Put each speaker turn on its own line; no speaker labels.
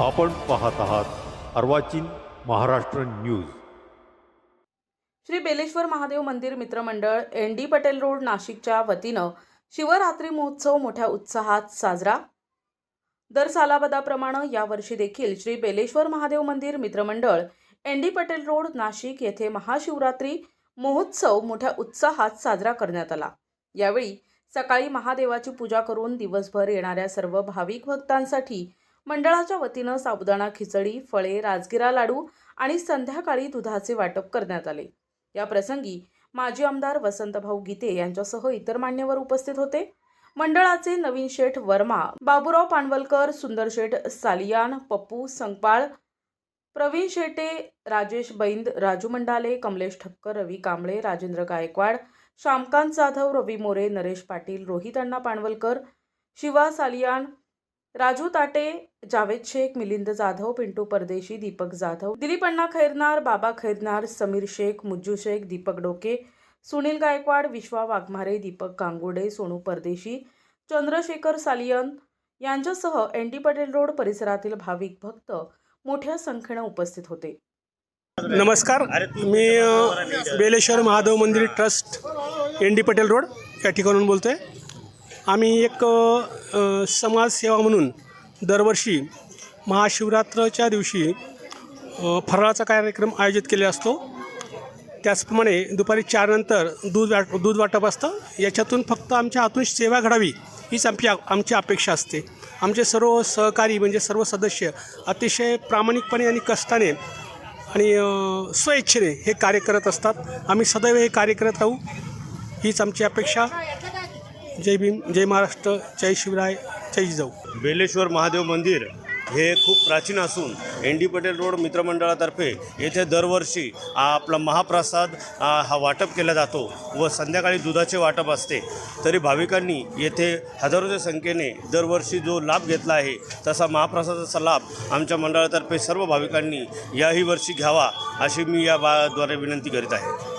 आपण पाहत आहात अर्वाचीन महाराष्ट्र न्यूज.
श्री बेलेश्वर महादेव मंदिर मित्रमंडळ एन डी पटेल रोड नाशिकच्या वतीनं शिवरात्री महोत्सव मोठ्या उत्साहात साजरा. दर सालाबदाप्रमाणे यावर्षी देखील Shri Beleshwar Mahadev Mandir Mitramandal N D Patel road Nashik येथे महाशिवरात्री महोत्सव मोठ्या उत्साहात साजरा करण्यात आला. यावेळी सकाळी महादेवाची पूजा करून दिवसभर येणाऱ्या सर्व भाविक भक्तांसाठी मंडळाच्या वतीनं साबुदाणा खिचडी फळे राजगिरा लाडू आणि संध्याकाळी दुधाचे वाटप करण्यात आले. या प्रसंगी माजी आमदार वसंतभाऊ गीते यांच्यासह इतर मान्यवर उपस्थित होते. मंडळाचे नवीन शेठ वर्मा बाबूराव पानवलकर सुंदर शेठ सालियान पप्पू संगपाळ प्रवीण शेटे राजेश बैंद राजू मंडाले कमलेश ठक्कर रवी कांबळे राजेंद्र गायकवाड श्यामकांत जाधव रवी मोरे नरेश पाटील रोहित अण्णा पाणवलकर शिवा सालियान राजू ताटे जावेद शेख मिलिंद जाधव पिंटू परदेशी दीपक जाधव दिलीप अण्णा खैरनार बाबा खैरनार समीर शेख मुज्जू शेख दीपक डोके सुनील गायकवाड विश्वा वाघमारे दीपक गांगुडे सोनू परदेशी चंद्रशेखर सालियन यांच्यासह एन डी पटेल रोड परिसरातील भाविक भक्त मोठ्या संख्येनं उपस्थित होते.
नमस्कार. मी Beleshwar Mahadev Mandir trust N D Patel road या ठिकाणून बोलतो आहे आम्ही एक समाजसेवा म्हणून दरवर्षी महाशिवरात्रच्या दिवशी फराळाचा कार्यक्रम आयोजित केला असतो. त्याचप्रमाणे दुपारी चारनंतर दूध वाट दूध वाटप असतं. याच्यातून फक्त आमच्या हातून सेवा घडावी हीच आमची आमची अपेक्षा असते. आमचे सर्व सहकारी म्हणजे सर्व सदस्य अतिशय प्रामाणिकपणे आणि कष्टाने आणि अ, स्वइच्छेने हे कार्य करत असतात. आम्ही सदैव हे कार्य करत राहू. हीच आमची अपेक्षा. जय भीम जय महाराष्ट्र जय शिवराय जय जाऊ
बेलेश्वर महादेव मंदिर हे खूप प्राचीन असून एन डी पटेल रोड मित्रमंडळातर्फे येथे दरवर्षी आपला महाप्रसाद हा वाटप केला जातो व संध्याकाळी दुधाचे वाटप असते. तरी भाविकांनी येथे हजारोच्या संख्येने दरवर्षी जो लाभ घेतला आहे तसा महाप्रसादाचा लाभ आमच्या मंडळातर्फे सर्व भाविकांनी याही वर्षी घ्यावा अशी मी या बाद्वारे विनंती करीत आहे.